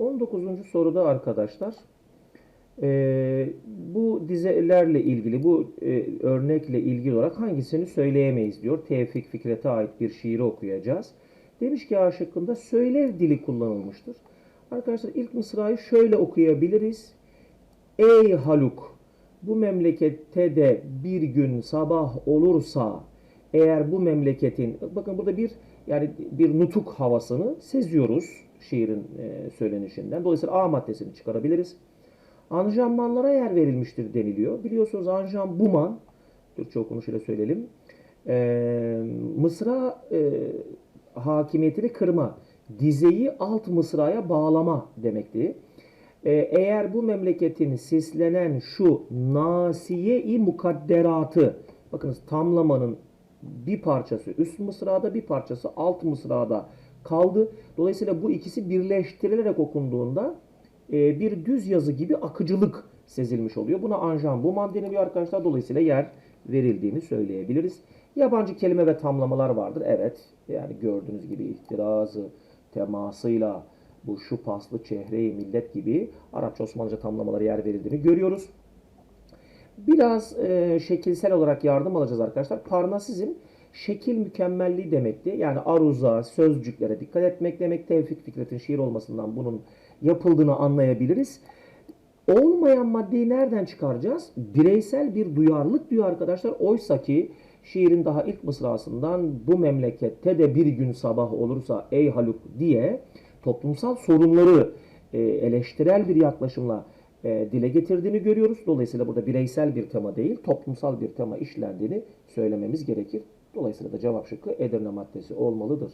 19. soruda arkadaşlar e, bu dizelerle ilgili, bu e, örnekle ilgili olarak hangisini söyleyemeyiz diyor. Tevfik Fikret'e ait bir şiiri okuyacağız. Demiş ki A şıkkında söylev dili kullanılmıştır. Arkadaşlar ilk mısrayı şöyle okuyabiliriz. Ey Haluk bu memlekette de bir gün sabah olursa eğer bu memleketin bakın burada bir yani bir nutuk havasını seziyoruz şiirin e, söylenişinden. Dolayısıyla A maddesini çıkarabiliriz. Anjanmanlara yer verilmiştir deniliyor. Biliyorsunuz anjanbuman Türkçe okunuşuyla söyleyelim. E, mısra e, hakimiyetini kırma, dizeyi alt mısraya bağlama demekti. Ee, eğer bu memleketin sislenen şu nasiye-i mukadderatı, bakınız tamlamanın bir parçası üst mısrada bir parçası alt mısrada kaldı. Dolayısıyla bu ikisi birleştirilerek okunduğunda e, bir düz yazı gibi akıcılık sezilmiş oluyor. Buna anjanbuman deniliyor arkadaşlar. Dolayısıyla yer verildiğini söyleyebiliriz. Yabancı kelime ve tamlamalar vardır. Evet. Yani gördüğünüz gibi ihtirazı, temasıyla bu şu paslı çehre-i millet gibi Arapça Osmanlıca tamlamalara yer verildiğini görüyoruz. Biraz e, şekilsel olarak yardım alacağız arkadaşlar. Parnasizm şekil mükemmelliği demekti. Yani aruza, sözcüklere dikkat etmek demek. Tevfik Fikret'in şiir olmasından bunun yapıldığını anlayabiliriz. Olmayan maddeyi nereden çıkaracağız? Bireysel bir duyarlılık diyor arkadaşlar. Oysa ki şiirin daha ilk mısrasından bu memlekette de bir gün sabah olursa ey Haluk diye toplumsal sorunları e, eleştirel bir yaklaşımla e, dile getirdiğini görüyoruz. Dolayısıyla burada bireysel bir tema değil, toplumsal bir tema işlendiğini söylememiz gerekir. Dolayısıyla da cevap şıkkı Edirne maddesi olmalıdır.